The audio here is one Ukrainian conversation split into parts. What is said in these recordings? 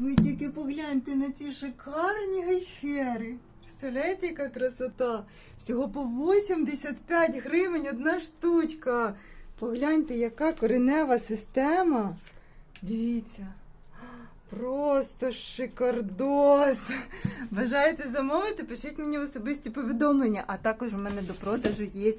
Ви тільки погляньте на ці шикарні гайхери. Представляєте, яка красота? Всього по 85 гривень одна штучка. Погляньте, яка коренева система. Дивіться. Просто шикардос. Бажаєте замовити? Пишіть мені в особисті повідомлення. А також у мене до продажу є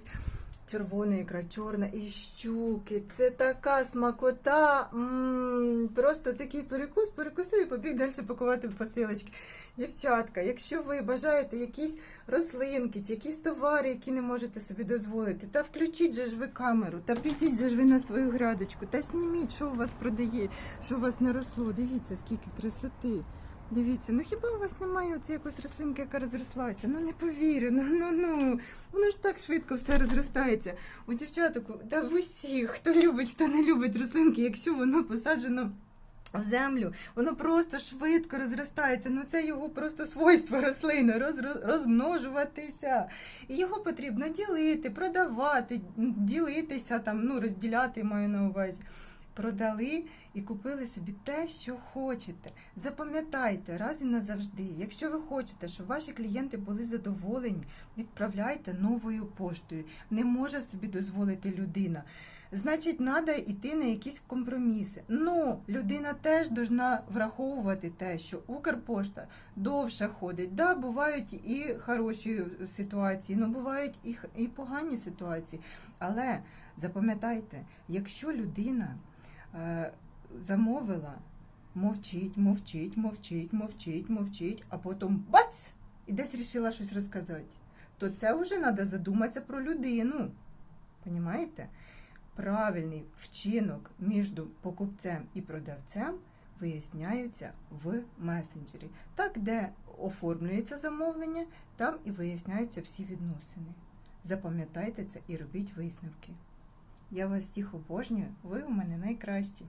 червона ікра, чорна і щуки. Це така смакота. м просто такий перекус, перекусив і побіг далі пакувати посилочки. Дівчатка, якщо ви бажаєте якісь рослинки чи якісь товари, які не можете собі дозволити, та включіть же ж ви камеру, та підіть же ж ви на свою грядочку, та зніміть, що у вас продає, що у вас не росло. Дивіться, скільки красоти. Дивіться, ну хіба у вас немає оцієї якоїсь рослинки, яка розрослася? Ну не повірю, ну ну ну. Воно ж так швидко все розростається. У дівчаток, та в усіх, хто любить, хто не любить рослинки, якщо воно посаджено. В землю, воно просто швидко розростається. Ну це його просто свойство рослини роз, роз- розмножуватися. І його потрібно ділити, продавати, ділитися там, ну розділяти маю на увазі. Продали і купили собі те, що хочете. Запам'ятайте раз і назавжди. Якщо ви хочете, щоб ваші клієнти були задоволені, відправляйте новою поштою. Не може собі дозволити людина. Значить, треба йти на якісь компроміси. Ну, людина теж должна враховувати те, що Укрпошта довше ходить. Да, бувають і хороші ситуації, ну бувають і, і погані ситуації. Але запам'ятайте, якщо людина замовила, мовчить, мовчить, мовчить, мовчить, мовчить, а потім бац! І десь рішила щось розказати, то це вже треба задуматися про людину. Понімаєте? Правильний вчинок між покупцем і продавцем виясняються в месенджері. Так, де оформлюється замовлення, там і виясняються всі відносини. Запам'ятайте це і робіть висновки. Я вас всіх обожнюю, ви у мене найкращі.